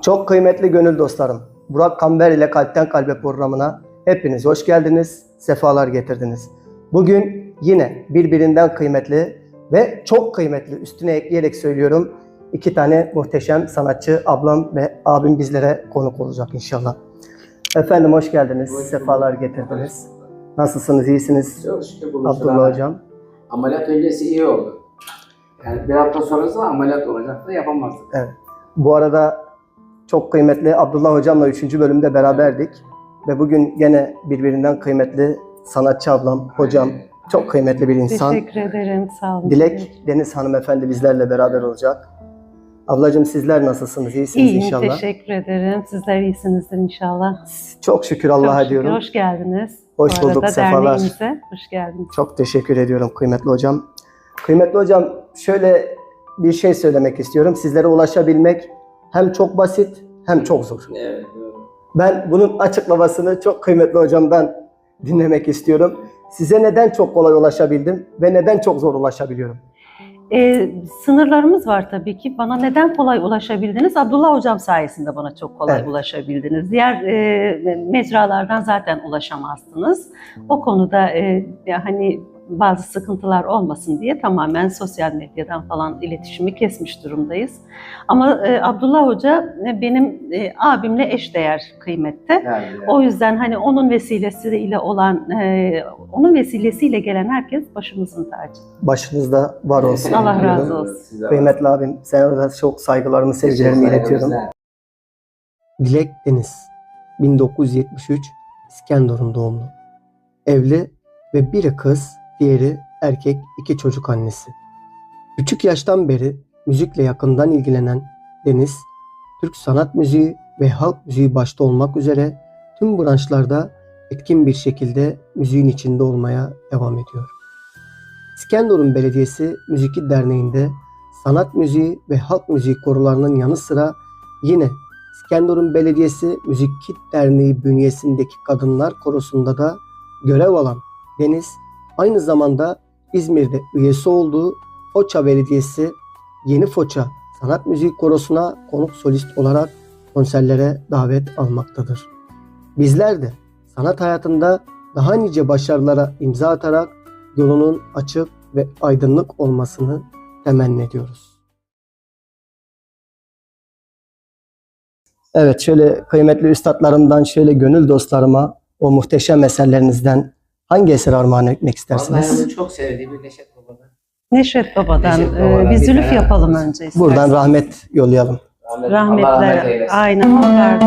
Çok kıymetli gönül dostlarım. Burak Kamber ile Kalpten Kalbe programına hepiniz hoş geldiniz, sefalar getirdiniz. Bugün yine birbirinden kıymetli ve çok kıymetli üstüne ekleyerek söylüyorum. iki tane muhteşem sanatçı ablam ve abim bizlere konuk olacak inşallah. Efendim hoş geldiniz, Hoş sefalar getirdiniz. Nasılsınız, iyisiniz? Çok şükür. Abdullah Hocam. Ameliyat öncesi iyi oldu. Yani bir hafta sonrası ameliyat olacaktı yapamazdık. Bu arada çok kıymetli Abdullah Hocam'la 3. bölümde beraberdik. Ve bugün gene birbirinden kıymetli sanatçı ablam, hocam, çok kıymetli bir insan. Teşekkür ederim. Sağ olun. Dilek Deniz hanımefendi bizlerle beraber olacak. Ablacığım sizler nasılsınız? İyisiniz İyiyim. inşallah. Teşekkür ederim. Sizler iyisinizdir inşallah. Çok şükür Çok Allah'a şükür. diyorum. Hoş geldiniz. Hoş Bu bulduk, arada sefalar. derneğimize hoş geldiniz. Çok teşekkür ediyorum kıymetli hocam. Kıymetli hocam şöyle bir şey söylemek istiyorum. Sizlere ulaşabilmek hem çok basit hem çok zor. Evet. doğru. Ben bunun açıklamasını çok kıymetli hocamdan dinlemek istiyorum. Size neden çok kolay ulaşabildim ve neden çok zor ulaşabiliyorum? Ee, sınırlarımız var tabii ki. Bana neden kolay ulaşabildiniz? Abdullah Hocam sayesinde bana çok kolay Evet. ulaşabildiniz. Diğer e, mecralardan zaten ulaşamazdınız. O konuda e, ya hani bazı sıkıntılar olmasın diye tamamen sosyal medyadan falan iletişimi kesmiş durumdayız. Ama e, Abdullah Hoca e, benim e, abimle eşdeğer kıymette. Yani, O yüzden hani onun vesilesiyle olan, e, onun vesilesiyle gelen herkes başımızın tacı. Başınızda var olsun. Allah razı olsun. Size Kıymetli abim, sana da çok saygılarımı, sevgilerimi iletiyorum. Dilek Deniz, 1973, İskenderun doğumlu. Evli ve biri kız, diğeri erkek iki çocuk annesi. Küçük yaştan beri müzikle yakından ilgilenen Deniz, Türk sanat müziği ve halk müziği başta olmak üzere tüm branşlarda etkin bir şekilde müziğin içinde olmaya devam ediyor. İskenderun Belediyesi Müzikli Derneği'nde sanat müziği ve halk müziği korularının yanı sıra yine İskenderun Belediyesi Müzik Derneği bünyesindeki kadınlar korosunda da görev alan Deniz aynı zamanda İzmir'de üyesi olduğu Foça Belediyesi Yeni Foça Sanat Müziği Korosu'na konuk solist olarak konserlere davet almaktadır. Bizler de sanat hayatında daha nice başarılara imza atarak yolunun açık ve aydınlık olmasını temenni ediyoruz. Evet şöyle kıymetli üstadlarımdan şöyle gönül dostlarıma o muhteşem eserlerinizden hangi eseri armağan etmek Vallahi istersiniz? onun çok sevdiğim Neşet Baba'dan. Neşet Baba'dan Neşet e, Baba'dan bir bir zülüf tane yapalım önce isterseniz. Buradan rahmet yollayalım. Allah rahmet Rahmetler. eylesin. Aynen. Allah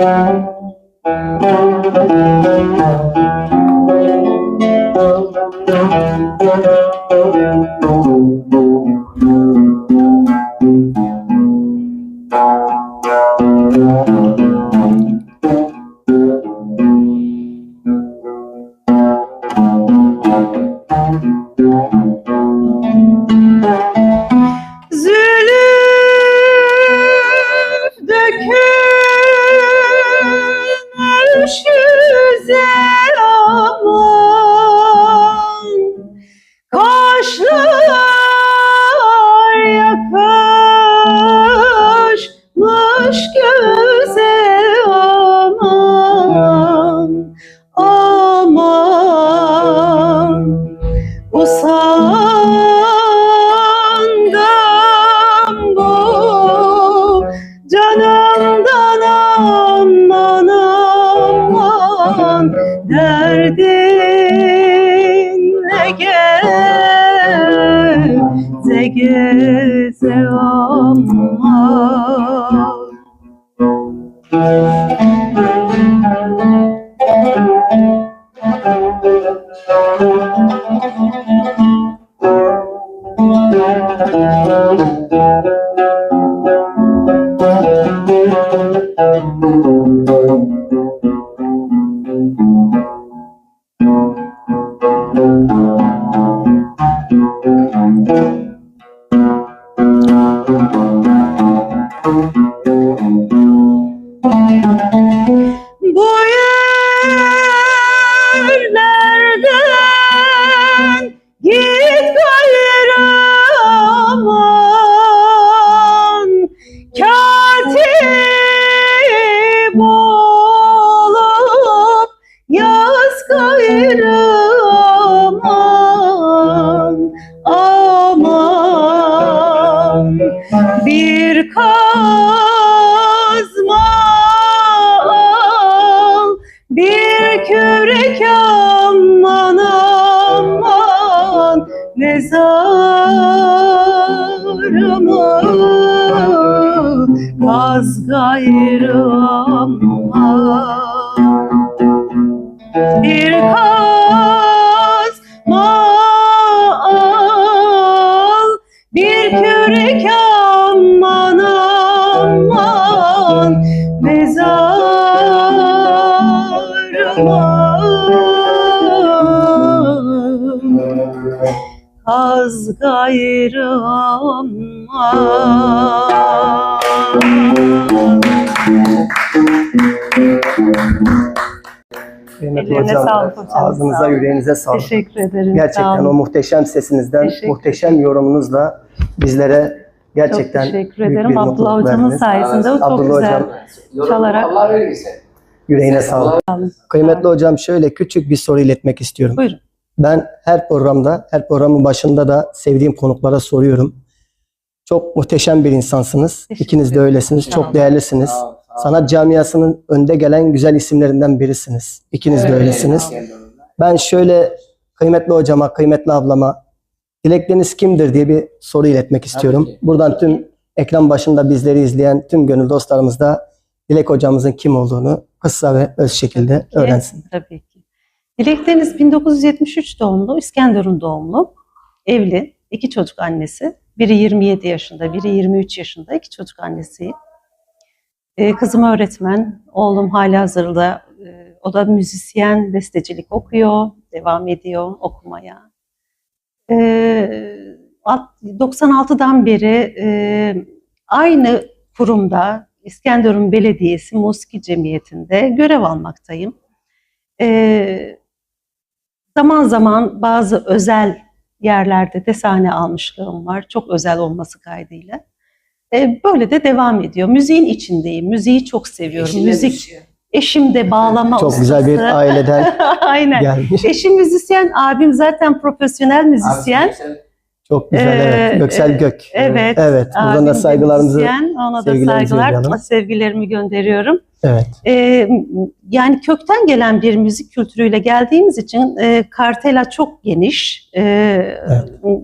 versin. Zülüf olup yaz gayrı bir kazma al bir kürek aman aman kaz gayrı aman Ellerine hocam, sağlık hocam, ağzınıza sağ olun. yüreğinize sağlık. Teşekkür ederim. Gerçekten olun. o muhteşem sesinizden, Teşekkür muhteşem yorumunuzla bizlere gerçekten çok teşekkür büyük ederim. bir Abdullah mutluluk hocamın verdiniz. sayesinde o çok Abdullah güzel. hocam. Çalarak- Allah verirse. Yüreğine sağlık. Kıymetli hocam şöyle küçük bir soru iletmek istiyorum. Buyurun. Ben her programda, her programın başında da sevdiğim konuklara soruyorum. Çok muhteşem bir insansınız. Teşekkür İkiniz de öylesiniz. Çok olun. değerlisiniz. Sağ ol, sağ ol. Sanat camiasının önde gelen güzel isimlerinden birisiniz. İkiniz de öylesiniz. Ben şöyle kıymetli hocama, kıymetli ablama dilekleriniz kimdir diye bir soru iletmek istiyorum. Buradan tüm ekran başında bizleri izleyen tüm gönül dostlarımız da Dilek hocamızın kim olduğunu kısa ve öz şekilde Tabii ki, öğrensin. Tabii ki. Dilek Deniz 1973 doğumlu, İskenderun doğumlu, evli, iki çocuk annesi. Biri 27 yaşında, biri 23 yaşında, iki çocuk annesiyim. Ee, kızım öğretmen, oğlum halihazırda, e, o da müzisyen, bestecilik okuyor, devam ediyor okumaya. Ee, alt- 96'dan beri e, aynı kurumda İskenderun Belediyesi Musiki Cemiyeti'nde görev almaktayım. Ee, zaman zaman bazı özel yerlerde de sahne almışlığım var. Çok özel olması kaydıyla. Ee, böyle de devam ediyor. Müziğin içindeyim. Müziği çok seviyorum. Eşinle Müzik, müzisyen. eşim de bağlama Çok güzel bir ustası. aileden Aynen. gelmiş. Eşim müzisyen, abim zaten profesyonel müzisyen. Abi, Çok güzel Ee, evet. Göksel e, Gök. Evet. Evet. Buradan da saygılarımızı müzisyen, ona da saygılar, sevgilerimi gönderiyorum. Evet. Ee, yani kökten gelen bir müzik kültürüyle geldiğimiz için e, kartela çok geniş. E,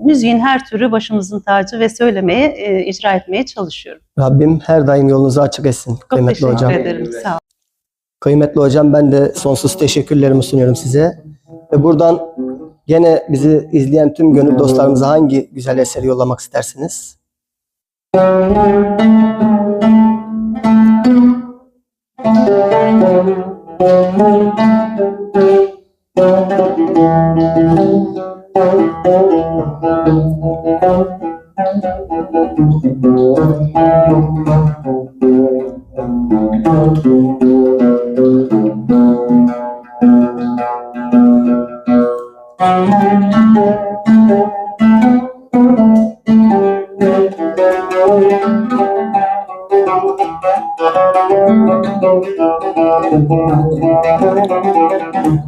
Müziğin her türü başımızın tacı ve söylemeye, e, icra etmeye çalışıyorum. Rabbim her daim yolunuzu açık etsin Çok kıymetli teşekkür hocam. ederim. Sağ olun. Kıymetli hocam ben de sonsuz teşekkürlerimi sunuyorum size. Ve buradan gene bizi izleyen tüm gönül dostlarımıza hangi güzel eseri yollamak istersiniz? Thank you.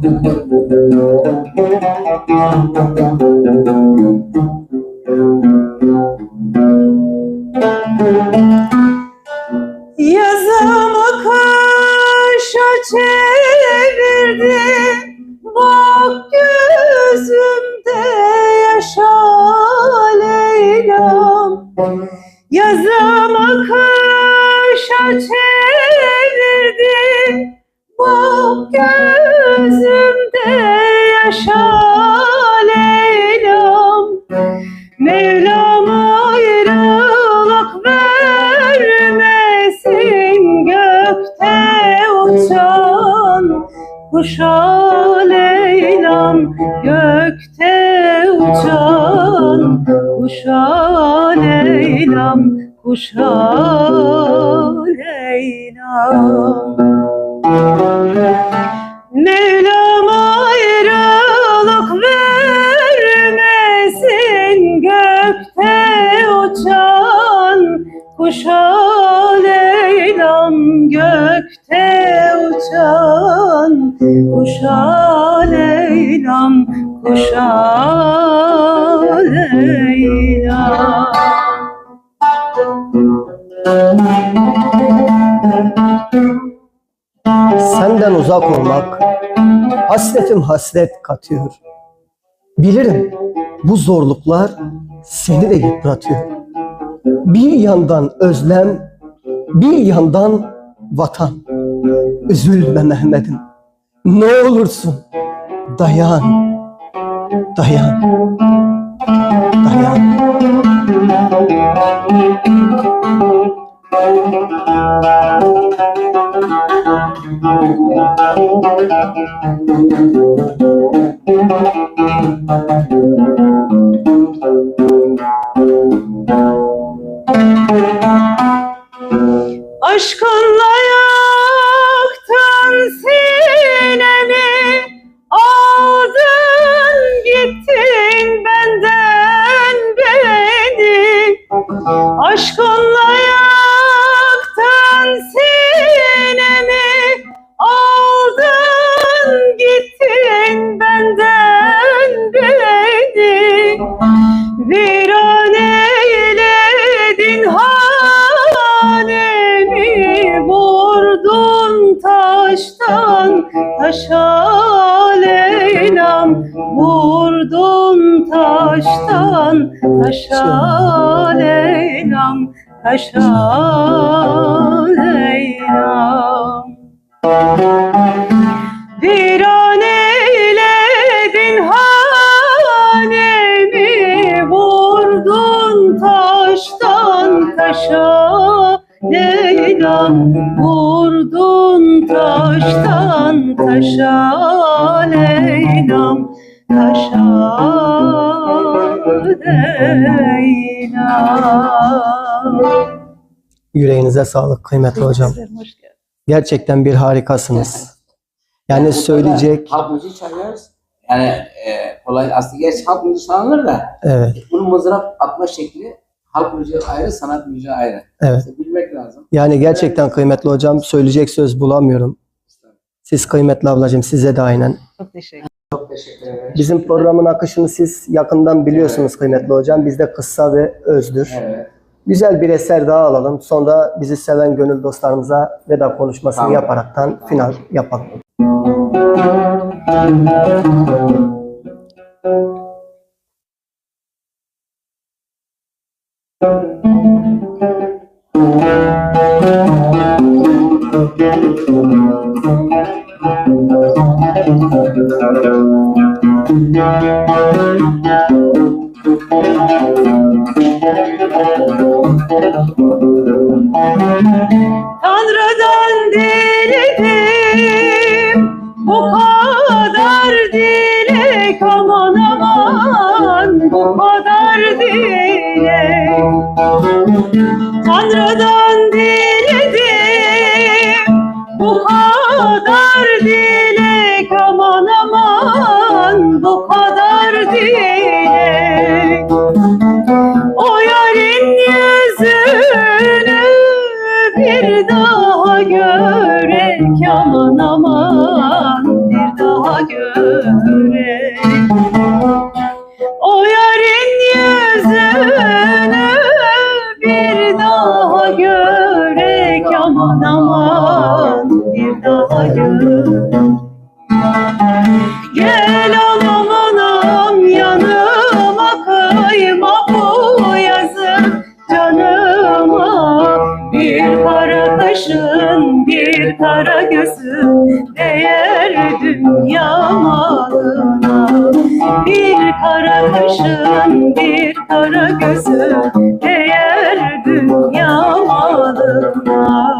Thank you. kuşa Leyla'm gökte uçan Kuşa Leyla'm kuşa Leyla'm. Mevlam ayrılık vermesin gökte uçan Kuşa Leyla'm gökte uçan Kuşa Leylam kuşa Leylam Senden uzak olmak hasretim hasret katıyor. Bilirim bu zorluklar seni de yıpratıyor. Bir yandan özlem, bir yandan vatan. Üzülme Mehmet'im. Ne olursun dayan, dayan, dayan. Aşkınla yaktın sinemi Aldın gittin benden beni Aşkınla taşa Leyla'm Vurdun taştan. Taşa Leyla'm Taşa Leyla'm. Viran eyledin hanemi Vurdun taştan. Taşa Leyla'm Vurdun taştan taşa Leyla'm Taşa Leyla'm Yüreğinize sağlık kıymetli hocam. Gerçekten bir harikasınız. Yani söyleyecek, Halk müziği çalıyoruz. Yani e, kolay aslında gerçi halk müziği çalınır da evet, bunun mızrap atma şekli halk müziği ayrı, sanat müziği ayrı. evet. İşte bilmek lazım. Yani gerçekten kıymetli hocam söyleyecek söz bulamıyorum. Siz kıymetli ablacığım size de aynen. Çok teşekkür Çok teşekkür ederim. Bizim programın akışını siz yakından biliyorsunuz kıymetli hocam. Bizde kısa ve özdür. Evet. Güzel bir eser daha alalım. Sonra bizi seven gönül dostlarımıza veda konuşmasını Tamam. yaparaktan final yapalım. Tanrı'dan Thank you. Bir kara gözün değer dünya malına Bir kara kaşın bir kara gözün değer dünya malına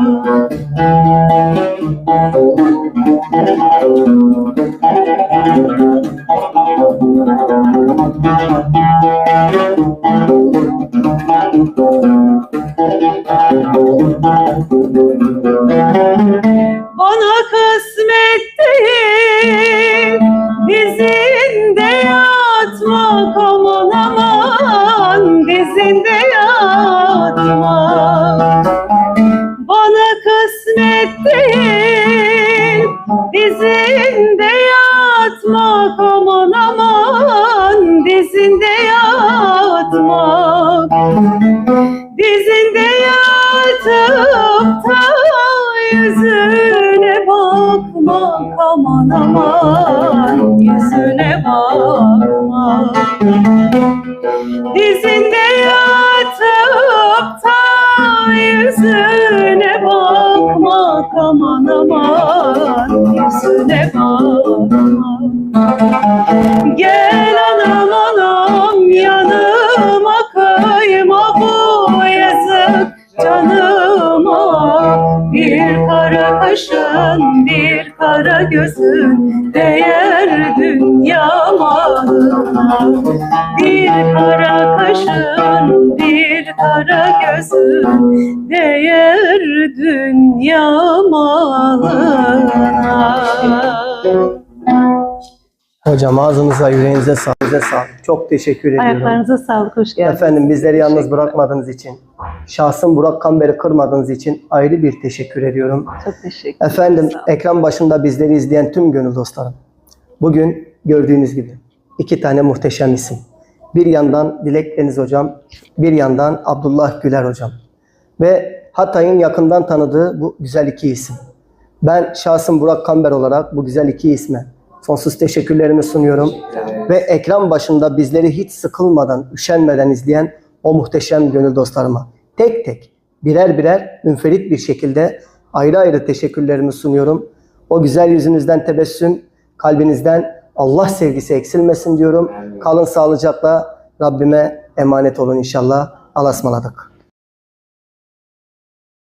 bakmak Dizinde yatıp da yüzüne bakmak Aman aman yüzüne bakmak Gel anam anam yanıma kıyma bu yazık canıma. Bir kara kaşın bir kara gözün değer dünya Bir kara kaşın bir kara gözün değer dünya malına Hocam ağzınıza, yüreğinize sağlık. Size sağlık. Çok teşekkür ediyorum. Ayaklarınıza sağlık, hoş geldiniz. Efendim bizleri yalnız bırakmadığınız için, şahsım Burak Kamber'i kırmadığınız için ayrı bir teşekkür ediyorum. Çok teşekkür ederim. Efendim ekran başında bizleri izleyen tüm gönül dostlarım. Bugün gördüğünüz gibi iki tane muhteşem isim. Bir yandan Dilek Deniz hocam, bir yandan Abdullah Güler hocam. Ve Hatay'ın yakından tanıdığı bu güzel iki isim. Ben şahsım Burak Kamber olarak bu güzel iki isme sonsuz teşekkürlerimi sunuyorum. Ve ekran başında bizleri hiç sıkılmadan, üşenmeden izleyen o muhteşem gönül dostlarıma tek tek birer birer münferit bir şekilde ayrı ayrı teşekkürlerimi sunuyorum. O güzel yüzünüzden tebessüm, kalbinizden Allah sevgisi eksilmesin diyorum. Kalın sağlıcakla Rabbime emanet olun inşallah. Allah'a ısmarladık.